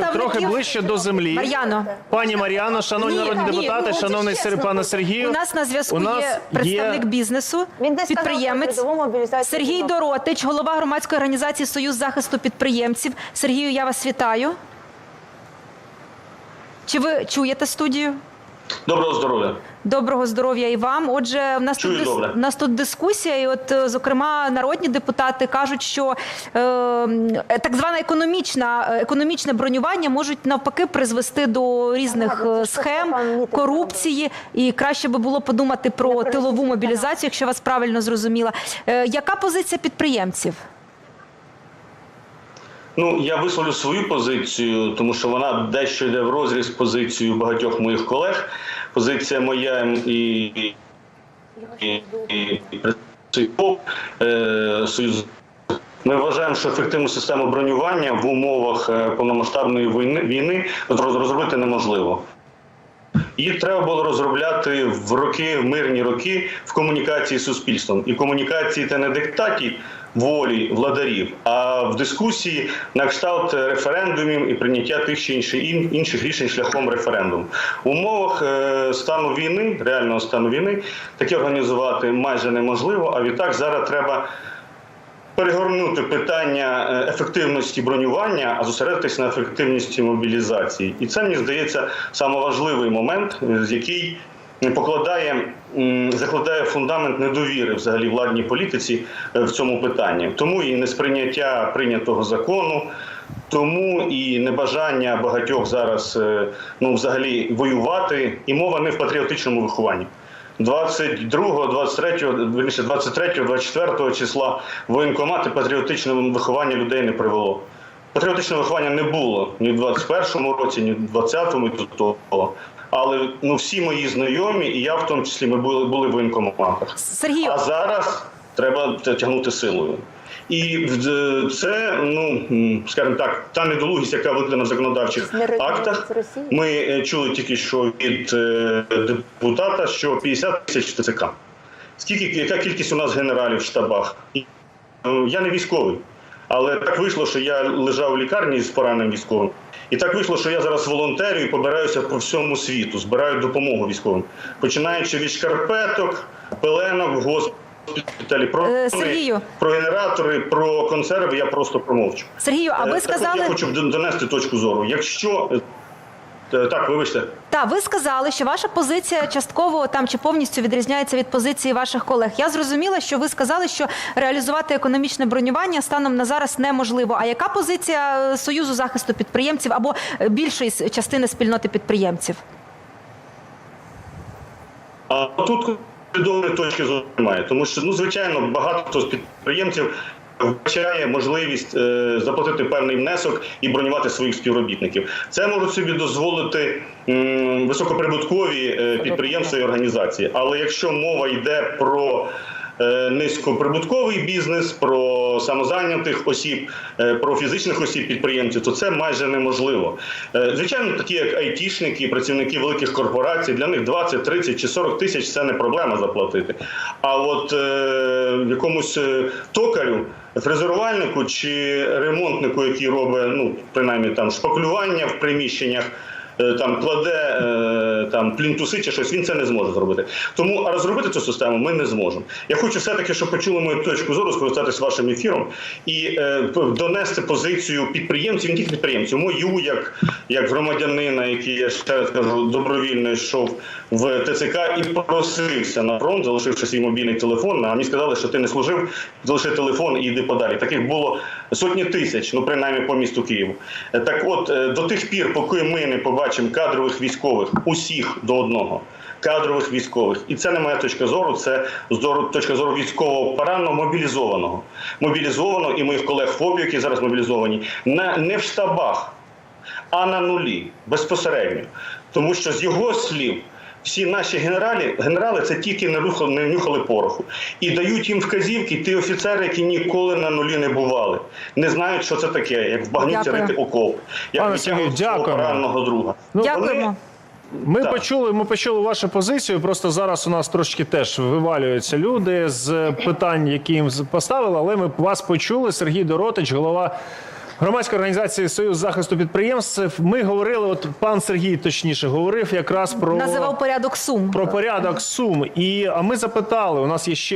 трохи ближче до землі. Мар'яно, Пані Мар'яно, шановні Ні, народні ні, депутати, ну, шановний сер чесно. пане Сергію. у нас на зв'язку у нас є представник бізнесу, Він десь сказав про підприємець трудову мобілізацію Сергій жінок. Доротич, голова громадської організації Союз захисту підприємців. Сергію, я вас вітаю. Чи ви чуєте студію? Доброго здоров'я. Доброго здоров'я і вам. Отже, в нас Чую тут добре. в нас тут дискусія, і от е, зокрема народні депутати кажуть, що е, так зване економічна е, економічне бронювання можуть навпаки призвести до різних е, схем, корупції, і краще би було подумати про тилову мобілізацію, якщо вас правильно зрозуміла. Е, Яка позиція підприємців? Ну я висловлю свою позицію, тому що вона дещо йде в розріз позицію багатьох моїх колег. Позиція моя і, і, і, і, і е, союз. Ми вважаємо, що ефективну систему бронювання в умовах е, повномасштабної війни, війни роз- розробити неможливо. Її треба було розробляти в роки, в мирні роки в комунікації з суспільством. І комунікації це не диктаті волі владарів, а в дискусії на кшталт референдумів і прийняття тих чи інших, інших рішень шляхом референдуму. В умовах е, стану війни, реального стану війни, таке організувати майже неможливо. А відтак зараз треба перегорнути питання е, ефективності бронювання, а зосередитись на ефективності мобілізації. І це мені здається самоважливий момент, е, з який покладає закладає фундамент недовіри взагалі владній політиці е, в цьому питанні. Тому і несприйняття прийнятого закону. Тому і небажання багатьох зараз ну взагалі воювати, і мова не в патріотичному вихованні. 22, 23, верніше 23, 24 числа воєнкомати патріотичне виховання людей не привело. Патріотичного виховання не було ні в 21-му році, ні в 20-му і до того. Але ну всі мої знайомі, і я в тому числі, ми були, були в воєнкоматах. Сергій, А зараз треба тягнути силою. І в- це, ну скажімо так, та недолугість, яка викладена в законодавчих актах. Ми е, чули тільки що від е, депутата, що 50 тисяч ТЦК. Скільки яка кількість у нас генералів в штабах? Е, Я не військовий, але так вийшло, що я лежав у лікарні з пораненим військовим. І так вийшло, що я зараз волонтерю і побираюся по всьому світу, збираю допомогу військовим, починаючи від шкарпеток, пеленок, про, Е, Сергію. про генератори, про консерви. Я просто промовчу. Сергію, а Е, ви сказали я хочу донести точку зору. Якщо е, так, вибачте. та ви сказали, що ваша позиція частково там чи повністю відрізняється від позиції ваших колег. Я зрозуміла, що ви сказали, що реалізувати економічне бронювання станом на зараз неможливо. А яка позиція Союзу захисту підприємців або більшої частини спільноти підприємців? А тут відомої точки зору немає, тому що ну звичайно багато з підприємців вбачає можливість е, заплатити певний внесок і бронювати своїх співробітників. Це можуть собі дозволити м, високоприбуткові е, підприємства і організації. Але якщо мова йде про Низькоприбутковий бізнес, про самозайнятих осіб, е, про фізичних осіб підприємців, то це майже неможливо. Е, Звичайно, такі як айтішники, працівники великих корпорацій, для них 20, 30 чи 40 тисяч це не проблема заплатити. А от е, якомусь е, токарю, фрезерувальнику чи ремонтнику, який робить ну принаймні там шпаклювання в приміщеннях. Е, Там кладе е, там плінтуси чи щось, він це не зможе зробити. Тому розробити цю систему ми не зможемо. Я хочу все-таки, щоб почули мою точку зору, скористатися вашим ефіром і е, донести позицію підприємців, не тільки підприємців, мою як, як громадянина, який я ще раз кажу, добровільно йшов в ТЦК і просився на фронт, залишивши свій мобільний телефон. А мені сказали, що ти не служив, залиши телефон і йди подалі. Таких було сотні тисяч, ну принаймні по місту Києву. Так, от до тих пір, поки ми не побачимо кадрових військових, усіх до одного. Кадрових військових, і це не моя точка зору. Це зору точка зору військового парану мобілізованого, мобілізованого і моїх колег ФОБів, які зараз мобілізовані, на не в штабах, а на нулі безпосередньо. Тому що з його слів. Всі наші генералі, генерали це тільки не нюхали, не нюхали пороху. І дають їм вказівки ті офіцери, які ніколи на нулі не бували. Не знають, що це таке, як в багнюці рити окоп, як Сергію, свого пораненого друга. Ну, Дякуємо. Ми Так. почули, ми почули вашу позицію. Просто зараз у нас трошки теж вивалюються люди з питань, які їм поставили, але ми вас почули. Сергій Доротич, голова Громадська організація Союз захисту підприємств. Ми говорили, от пан Сергій точніше говорив якраз про Називав порядок сум. про порядок сум. І а ми запитали, у нас є ще